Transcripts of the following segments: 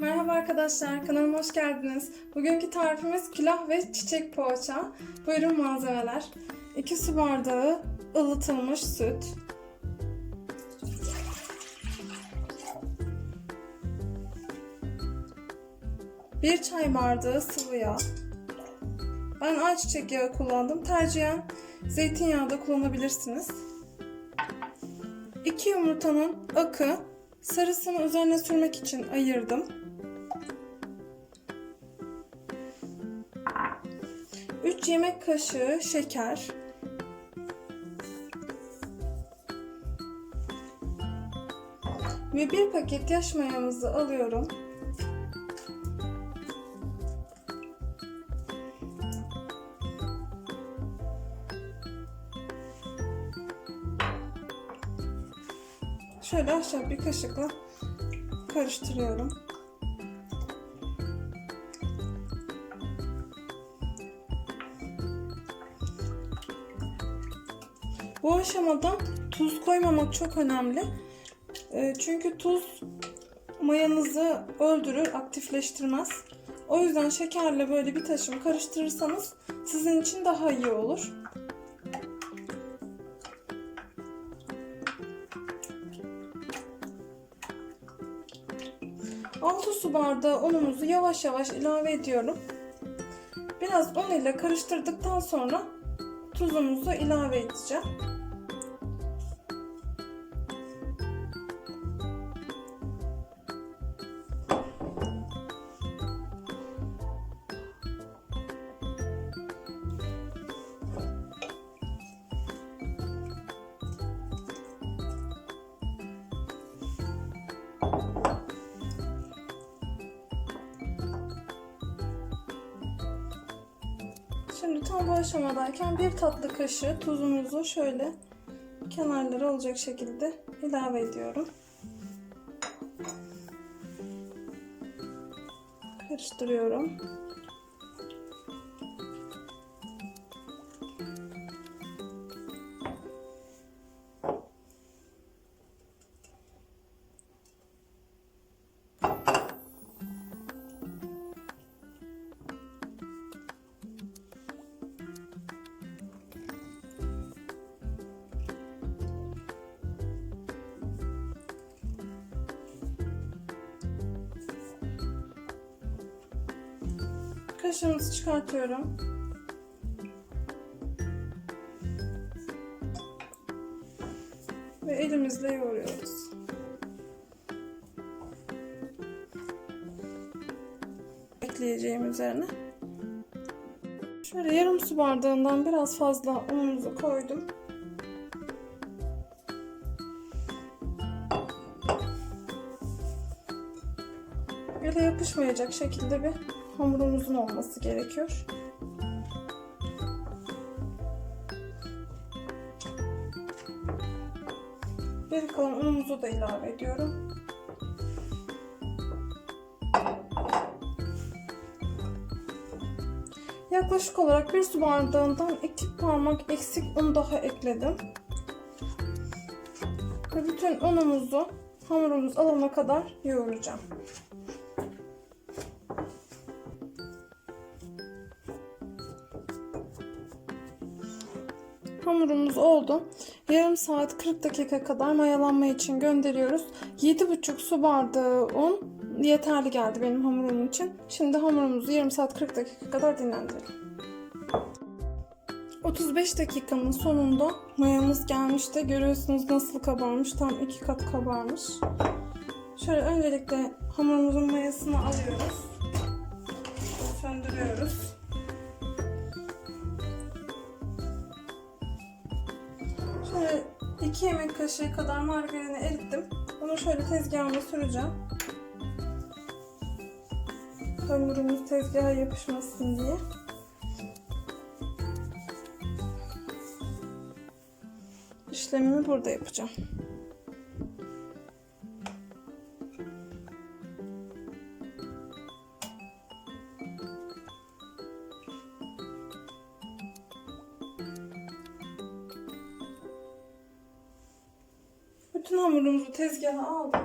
Merhaba arkadaşlar, kanalıma hoş geldiniz. Bugünkü tarifimiz külah ve çiçek poğaça. Buyurun malzemeler. 2 su bardağı ılıtılmış süt. Bir çay bardağı sıvı yağ. Ben ayçiçek yağı kullandım. Tercihen zeytinyağı da kullanabilirsiniz. 2 yumurtanın akı sarısını üzerine sürmek için ayırdım. 3 yemek kaşığı şeker. Ve bir paket yaş mayamızı alıyorum. Şöyle aşağı bir kaşıkla karıştırıyorum. Bu aşamada tuz koymamak çok önemli. E, Çünkü tuz mayanızı öldürür, aktifleştirmez. O yüzden şekerle böyle bir taşım karıştırırsanız sizin için daha iyi olur. Altı su bardağı unumuzu yavaş yavaş ilave ediyorum. Biraz un ile karıştırdıktan sonra tuzumuzu ilave edeceğim. Tam bu aşamadayken bir tatlı kaşığı tuzumuzu şöyle kenarları olacak şekilde ilave ediyorum. Karıştırıyorum. Kaşığımızı çıkartıyorum. Ve elimizle yoğuruyoruz. Ekleyeceğim üzerine. Şöyle yarım su bardağından biraz fazla unumuzu koydum. Ele yapışmayacak şekilde bir hamurumuzun olması gerekiyor. Geri kalan unumuzu da ilave ediyorum. Yaklaşık olarak bir su bardağından iki parmak eksik un daha ekledim. Ve bütün unumuzu hamurumuz alana kadar yoğuracağım. Hamurumuz oldu. Yarım saat 40 dakika kadar mayalanma için gönderiyoruz. 7,5 su bardağı un yeterli geldi benim hamurum için. Şimdi hamurumuzu yarım saat 40 dakika kadar dinlendirelim. 35 dakikanın sonunda mayamız gelmişti. Görüyorsunuz nasıl kabarmış. Tam iki kat kabarmış. Şöyle öncelikle hamurumuzun mayasını alıyoruz. Söndürüyoruz. Şöyle 2 yemek kaşığı kadar margarini erittim. Bunu şöyle tezgahıma süreceğim. Hamurumuz tezgaha yapışmasın diye. İşlemimi burada yapacağım. Bütün hamurumuzu tezgaha aldım.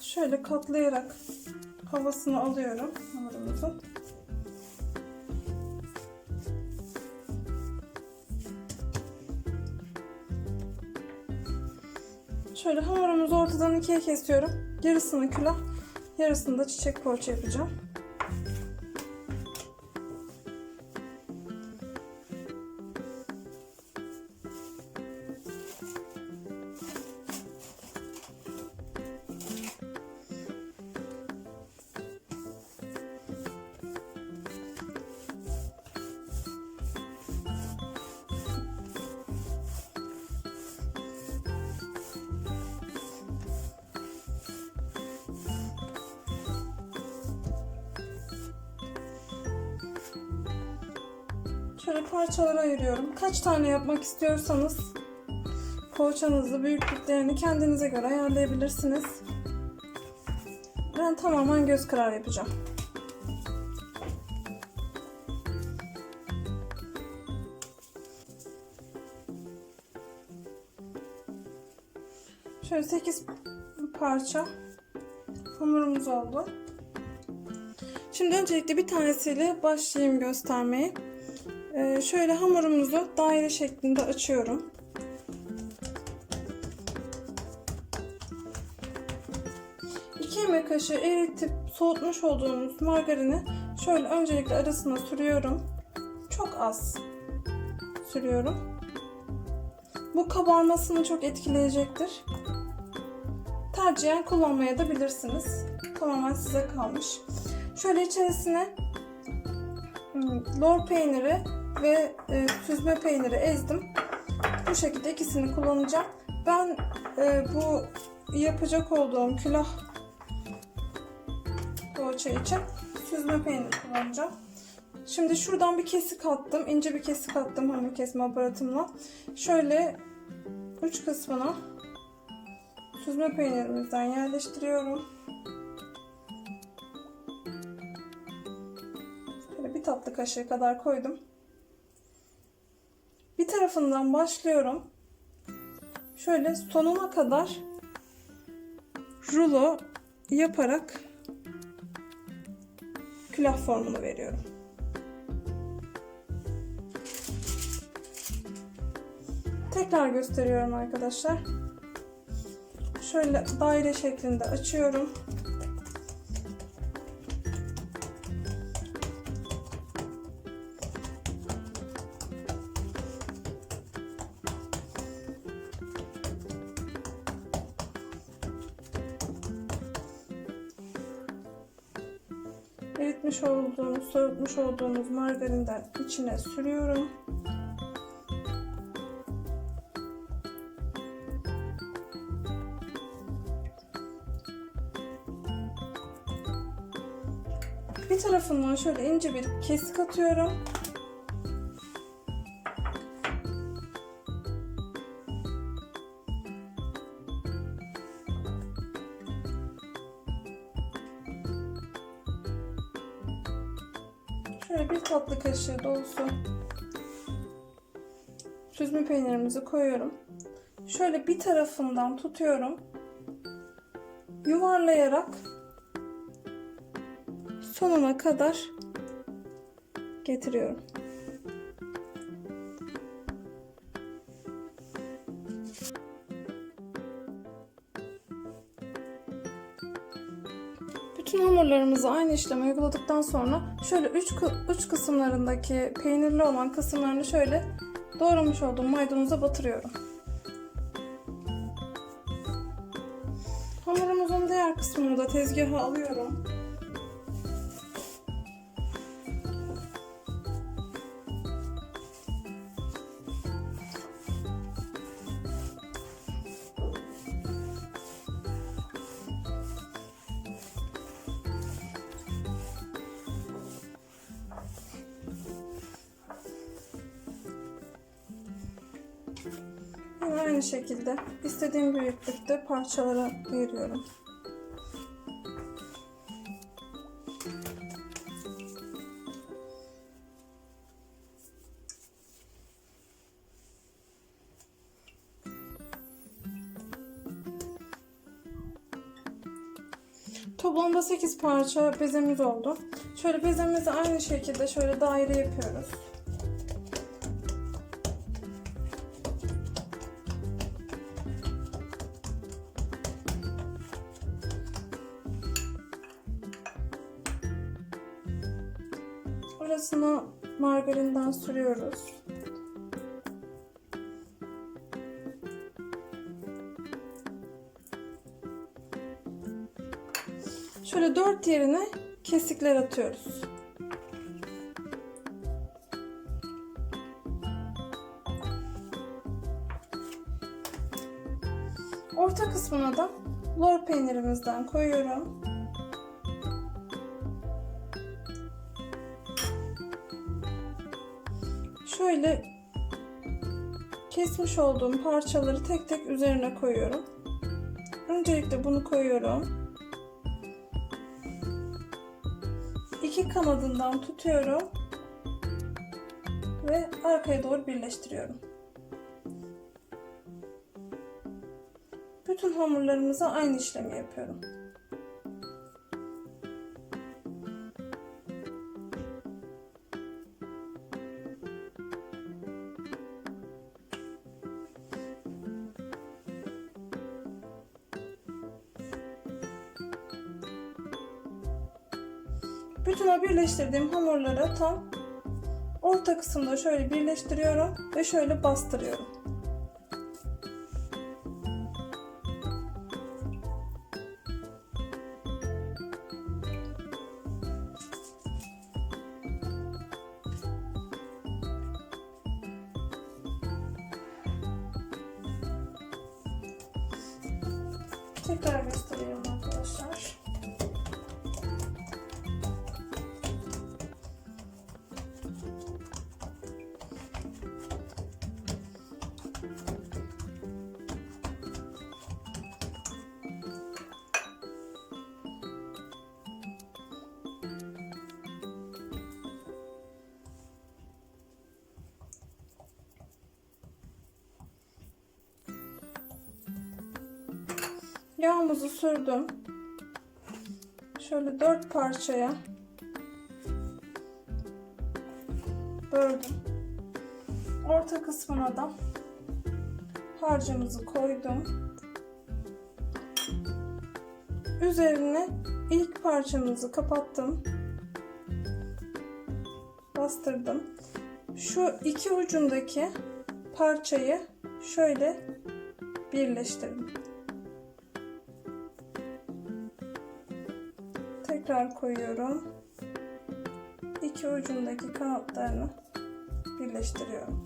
Şöyle katlayarak havasını alıyorum hamurumuzun. Şöyle hamurumuzu ortadan ikiye kesiyorum. Yarısını külah, yarısını da çiçek poğaça yapacağım. Şöyle parçalara ayırıyorum. Kaç tane yapmak istiyorsanız poğaçanızı büyüklüklerini kendinize göre ayarlayabilirsiniz. Ben tamamen göz kararı yapacağım. Şöyle 8 parça hamurumuz oldu. Şimdi öncelikle bir tanesiyle başlayayım göstermeye. Ee, şöyle hamurumuzu daire şeklinde açıyorum. İki yemek kaşığı eritip soğutmuş olduğumuz margarini şöyle öncelikle arasına sürüyorum. Çok az sürüyorum. Bu kabarmasını çok etkileyecektir. Tercihen kullanmaya da bilirsiniz. Tamamen size kalmış. Şöyle içerisine lor peyniri ve e, süzme peyniri ezdim. Bu şekilde ikisini kullanacağım. Ben e, bu yapacak olduğum külah poğaça için süzme peynir kullanacağım. Şimdi şuradan bir kesik attım. ince bir kesik attım hamur kesme aparatımla. Şöyle uç kısmına süzme peynirimizden yerleştiriyorum. Bir tatlı kaşığı kadar koydum. Bir tarafından başlıyorum. Şöyle sonuna kadar rulo yaparak külah formunu veriyorum. Tekrar gösteriyorum arkadaşlar. Şöyle daire şeklinde açıyorum. Eritmiş olduğumuz, soğutmuş olduğumuz margarinden içine sürüyorum. Bir tarafından şöyle ince bir kesik atıyorum. Dolusu süzme peynirimizi koyuyorum. Şöyle bir tarafından tutuyorum. Yuvarlayarak sonuna kadar getiriyorum. Hamurlarımızı aynı işlemi uyguladıktan sonra şöyle uç, uç kısımlarındaki peynirli olan kısımlarını şöyle doğramış olduğum maydanoza batırıyorum. Hamurumuzun diğer kısmını da tezgaha alıyorum. Şekilde istediğim büyüklükte parçalara ayırıyorum. Toplamda 8 parça bezemiz oldu. Şöyle bezemizi aynı şekilde şöyle daire yapıyoruz. Orasına margarinden sürüyoruz. Şöyle dört yerine kesikler atıyoruz. Orta kısmına da lor peynirimizden koyuyorum. Şöyle kesmiş olduğum parçaları tek tek üzerine koyuyorum. Öncelikle bunu koyuyorum. İki kanadından tutuyorum ve arkaya doğru birleştiriyorum. Bütün hamurlarımıza aynı işlemi yapıyorum. Birleştirdiğim hamurları tam orta kısımda şöyle birleştiriyorum ve şöyle bastırıyorum. Tekrar gösteriyorum Yağımızı sürdüm. Şöyle dört parçaya böldüm. Orta kısmına da harcımızı koydum. Üzerine ilk parçamızı kapattım. Bastırdım. Şu iki ucundaki parçayı şöyle birleştirdim. Tekrar koyuyorum. İki ucundaki kanatlarını birleştiriyorum.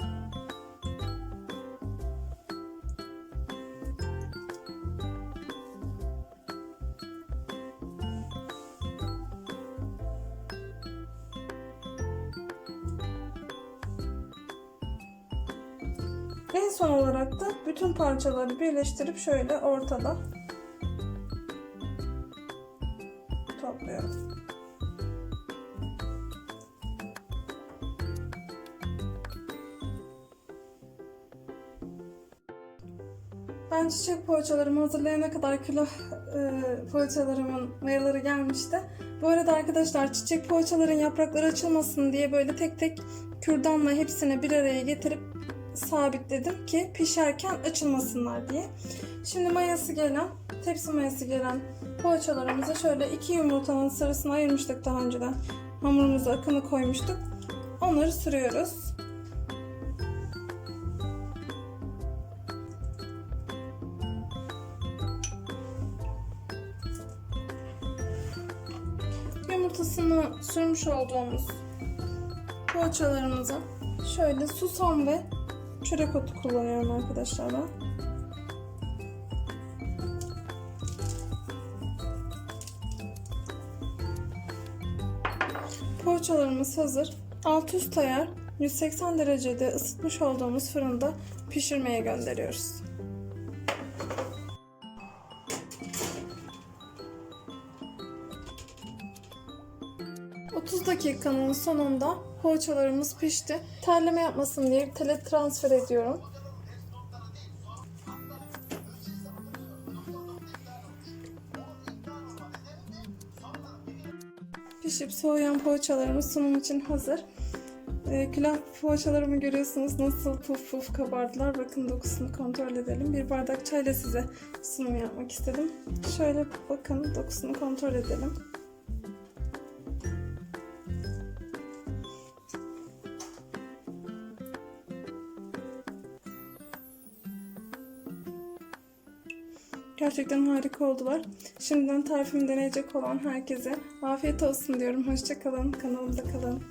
En son olarak da bütün parçaları birleştirip şöyle ortada Ben çiçek poğaçalarımı hazırlayana kadar kilo e, poğaçalarımın mayaları gelmişti. Bu arada arkadaşlar çiçek poğaçaların yaprakları açılmasın diye böyle tek tek kürdanla hepsini bir araya getirip sabitledim ki pişerken açılmasınlar diye. Şimdi mayası gelen, tepsi mayası gelen poğaçalarımızı şöyle iki yumurtanın sarısını ayırmıştık daha önceden. Hamurumuza akını koymuştuk. Onları sürüyoruz. Yumurtasını sürmüş olduğumuz poğaçalarımıza şöyle susam ve çörek otu kullanıyorum arkadaşlar ben. Poğaçalarımız hazır. Alt üst ayar 180 derecede ısıtmış olduğumuz fırında pişirmeye gönderiyoruz. dakikanın sonunda poğaçalarımız pişti. Terleme yapmasın diye bir tele transfer ediyorum. Pişip soğuyan poğaçalarımız sunum için hazır. Ee, e, külah poğaçalarımı görüyorsunuz nasıl puf puf kabardılar. Bakın dokusunu kontrol edelim. Bir bardak çayla size sunum yapmak istedim. Şöyle bakın dokusunu kontrol edelim. Gerçekten harika oldular. Şimdiden tarifimi deneyecek olan herkese afiyet olsun diyorum. Hoşçakalın. Kanalımda kalın.